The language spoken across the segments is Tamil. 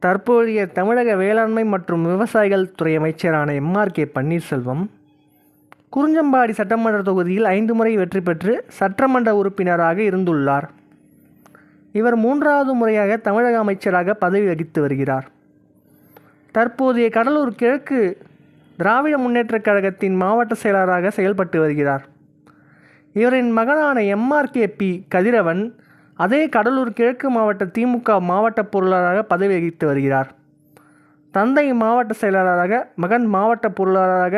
தற்போதைய தமிழக வேளாண்மை மற்றும் விவசாயிகள் துறை அமைச்சரான எம்ஆர் கே பன்னீர்செல்வம் குறிஞ்சம்பாடி சட்டமன்ற தொகுதியில் ஐந்து முறை வெற்றி பெற்று சட்டமன்ற உறுப்பினராக இருந்துள்ளார். இவர் மூன்றாவது முறையாக தமிழக அமைச்சராக பதவி வகித்து வருகிறார். தற்போதைய கடலூர் கிழக்கு திராவிட முன்னேற்றக் கழகத்தின் மாவட்ட செயலராக செயல்பட்டு வருகிறார். இவரின் மகனான எம்ஆர்கே பி கதிரவன் அதே கடலூர் கிழக்கு மாவட்ட திமுக மாவட்ட பொருளாளராக பதவி வகித்து வருகிறார். தந்தை மாவட்ட செயலாளராக மகன் மாவட்ட பொருளாளராக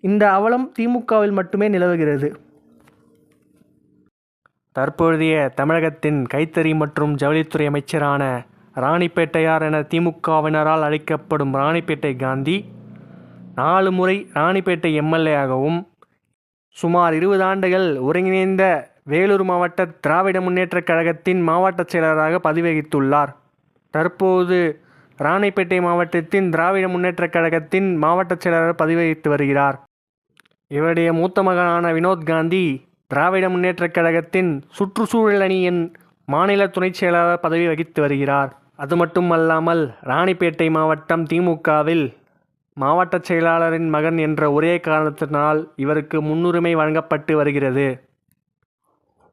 இந்த அவலம் திமுகவில் மட்டுமே நிலவுகிறது. தற்பொழுதைய தமிழகத்தின் கைத்தறி மற்றும் ஜவுளித்துறை அமைச்சரான ராணிப்பேட்டையார் என திமுகவினரால் அழைக்கப்படும் ராணிப்பேட்டை காந்தி நாலு முறை ராணிப்பேட்டை எம்எல்ஏ ஆகவும் சுமார் இருபது ஆண்டுகள் ஒருங்கிணைந்த வேலூர் மாவட்ட திராவிட முன்னேற்றக் கழகத்தின் மாவட்ட செயலராக பதவி வகித்துள்ளார் தற்போது ராணிப்பேட்டை மாவட்டத்தின் திராவிட முன்னேற்றக் கழகத்தின் மாவட்ட செயலராக பதிவகித்து வருகிறார். இவருடைய மூத்த மகனான வினோத் காந்தி திராவிட முன்னேற்றக் கழகத்தின் சுற்றுச்சூழல் அணியின் மாநில துணைச் செயலாளர் பதவி வகித்து வருகிறார். அது மட்டுமல்லாமல் ராணிப்பேட்டை மாவட்டம் திமுகவில் மாவட்ட செயலாளரின் மகன் என்ற ஒரே காரணத்தினால் இவருக்கு முன்னுரிமை வழங்கப்பட்டு வருகிறது.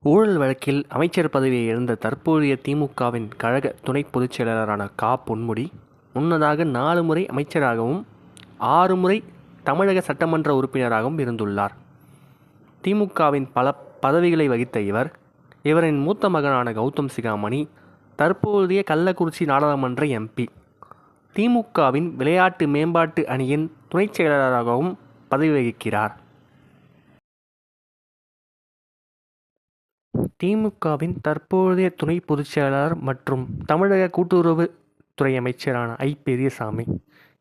ஊழல் வழக்கில் அமைச்சர் பதவியை இழந்த தற்போதைய திமுகவின் கழக துணை பொதுச் செயலாளரான கா. பொன்முடி முன்னதாக நாலு முறை அமைச்சராகவும் ஆறு முறை தமிழக சட்டமன்ற உறுப்பினராகவும் இருந்துள்ளார். திமுகவின் பல பதவிகளை வகித்த இவர் இவரின் மூத்த மகனான கௌதம் சிகாமணி தற்போதைய கள்ளக்குறிச்சி நாடாளுமன்ற எம்பி. திமுகவின் விளையாட்டு மேம்பாட்டு அணியின் துணைச் செயலாளராகவும் பதவி வகிக்கிறார். திமுகவின் தற்போதைய துணை பொதுச் செயலாளர் மற்றும் தமிழக கூட்டுறவு துறை அமைச்சரான ஐ. பெரியசாமி.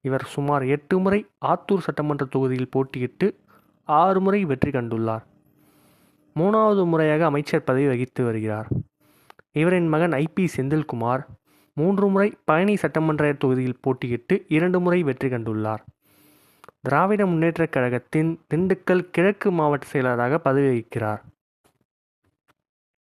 இவர் சுமார் எட்டு முறை ஆத்தூர் சட்டமன்ற தொகுதியில் போட்டியிட்டு ஆறு முறை வெற்றி கண்டுள்ளார். மூணாவது முறையாக அமைச்சர் பதவி வகித்து வருகிறார். இவரின் மகன் ஐபி செந்தில்குமார் மூன்று முறை பழனி சட்டமன்ற தொகுதியில் போட்டியிட்டு இரண்டு முறை வெற்றி கண்டுள்ளார். திராவிட முன்னேற்றக் கழகத்தின் திண்டுக்கல் கிழக்கு மாவட்ட செயலராக பதவி வகிக்கிறார்.